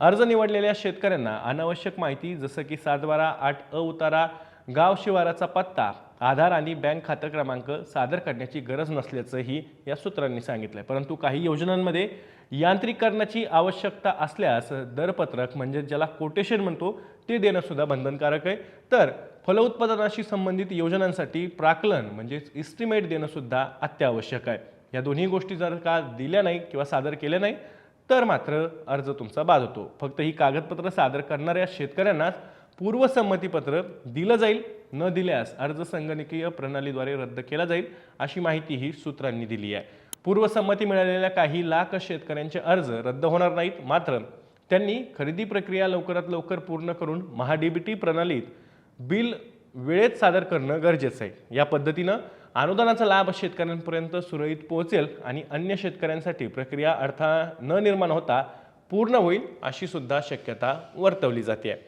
अर्ज निवडलेल्या शेतकऱ्यांना अनावश्यक माहिती जसं की सातबारा आठ अ उतारा गाव शिवाराचा पत्ता आधार आणि बँक खातं क्रमांक सादर करण्याची गरज नसल्याचंही या सूत्रांनी सांगितलं आहे परंतु काही योजनांमध्ये यांत्रिकरणाची आवश्यकता असल्यास दरपत्रक म्हणजे ज्याला कोटेशन म्हणतो ते देणंसुद्धा बंधनकारक आहे. तर फलोत्पादनाशी संबंधित योजनांसाठी प्राकलन म्हणजेच इस्टिमेट देणंसुद्धा अत्यावश्यक आहे. या दोन्ही गोष्टी जर का दिल्या नाही किंवा सादर केल्या नाही तर मात्र अर्ज तुमचा बाद होतो फक्त ही कागदपत्र सादर करणाऱ्या शेतकऱ्यांनाच पूर्वसंमतीपत्र दिलं जाईल न दिल्यास अर्ज संगणकीय प्रणालीद्वारे रद्द केला जाईल अशी माहितीही सूत्रांनी दिली आहे. पूर्वसंमती मिळालेल्या काही लाख शेतकऱ्यांचे अर्ज रद्द होणार नाहीत मात्र त्यांनी खरेदी प्रक्रिया लवकरात लवकर पूर्ण करून महाडीबीटी प्रणालीत बिल वेळेत सादर करणं गरजेचं आहे. या पद्धतीनं अनुदानाचा लाभ शेतकऱ्यांपर्यंत सुरळीत पोहोचेल आणि अन्य शेतकऱ्यांसाठी प्रक्रिया अडथळा न निर्माण होता पूर्ण होईल अशी सुद्धा शक्यता वर्तवली जाते.